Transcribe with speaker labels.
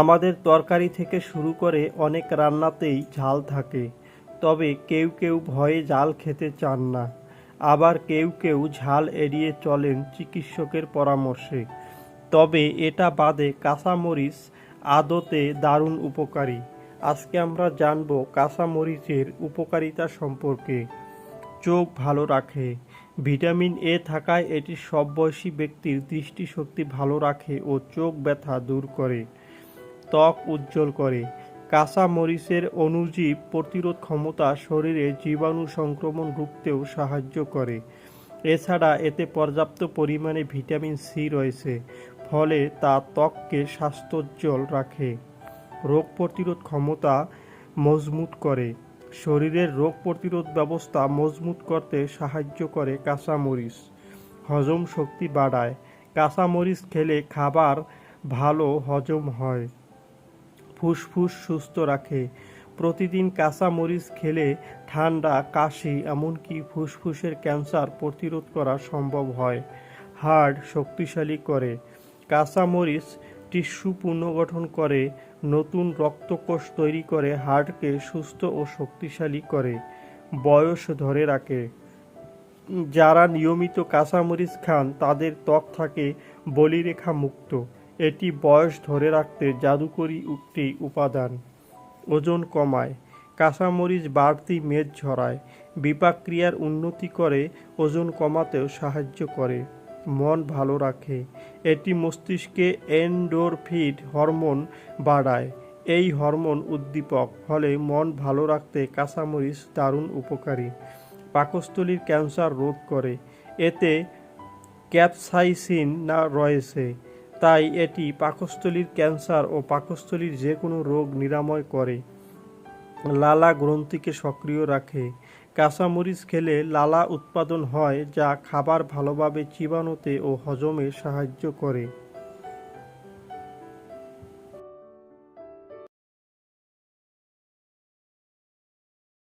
Speaker 1: আমাদের তরকারি থেকে শুরু করে অনেক রান্নাতেই ঝাল থাকে, তবে কেউ কেউ ভয়ে ঝাল খেতে চান না। আবার কেউ কেউ ঝাল এড়িয়ে চলেন চিকিৎসকের পরামর্শে। তবে এটা বাদে কাঁচামরিচ আদতে দারুণ উপকারী। আজকে আমরা জানব কাঁচামরিচের উপকারিতা সম্পর্কে। চোখ ভালো রাখে, ভিটামিন এ থাকায় এটি সব বয়সী ব্যক্তির দৃষ্টিশক্তি ভালো রাখে ও চোখ ব্যথা দূর করে। ত্বক উজ্জ্বল করে। কাঁচা মরিচের অণুজীব প্রতিরোধ ক্ষমতা শরীরে জীবাণু সংক্রমণ রুখতেও সাহায্য করে। এছাড়া এতে পর্যাপ্ত পরিমাণে ভিটামিন সি রয়েছে, ফলে তা ত্বককে স্বাস্থ্যোজ্জ্বল রাখে। রোগ প্রতিরোধ ক্ষমতা মজবুত করে। শরীরের রোগ প্রতিরোধ ব্যবস্থা মজবুত করতে সাহায্য করে কাঁচামরিচ হজম শক্তি বাড়ায়। কাঁচামরিচ খেলে খাবার ভালো হজম হয়। ফুসফুস সুস্থ রাখে। প্রতিদিন কাঁচা মরিচ খেলে ঠান্ডা, কাশি, এমনকি ফুসফুসের ক্যান্সার প্রতিরোধ করা সম্ভব হয়। হাড় শক্তিশালী করে। কাঁচা মরিচ টিস্যু পুনর্গঠন করে। নতুন রক্তকোষ তৈরি করে। হাড়কে সুস্থ ও শক্তিশালী করে। বয়স ধরে রাখে। যারা নিয়মিত কাঁচামরিচ খান, তাদের ত্বক থাকে বলিরেখা মুক্ত। এটি বয়স ধরে রাখতে জাদুকরি একটি উপাদান। ওজন কমায়, কাঁচামরিচ বাড়তি মেদ ঝরায় বিপাক ক্রিয়ার উন্নতি করে, ওজন কমাতেও সাহায্য করে। মন ভালো রাখে, এটি মস্তিষ্কে এন্ডোরফিন হরমোন বাড়ায়। এই হরমোন উদ্দীপক ফলে মন ভালো রাখতে কাঁচামরিচ দারুণ উপকারী। পাকস্থলীর ক্যান্সার রোধ করে, এতে ক্যাপসাইসিন না রয়েছে। তাই এটি পাকস্থলীর ক্যান্সার ও পাকস্থলীর যে কোনো রোগ নিরাময় করে। লালা গ্রন্থিকে সক্রিয় রাখে। কাঁচামরিচ খেলে লালা উৎপাদন হয়, যা খাবার ভালোভাবে চিবানোতে ও হজমে সাহায্য করে।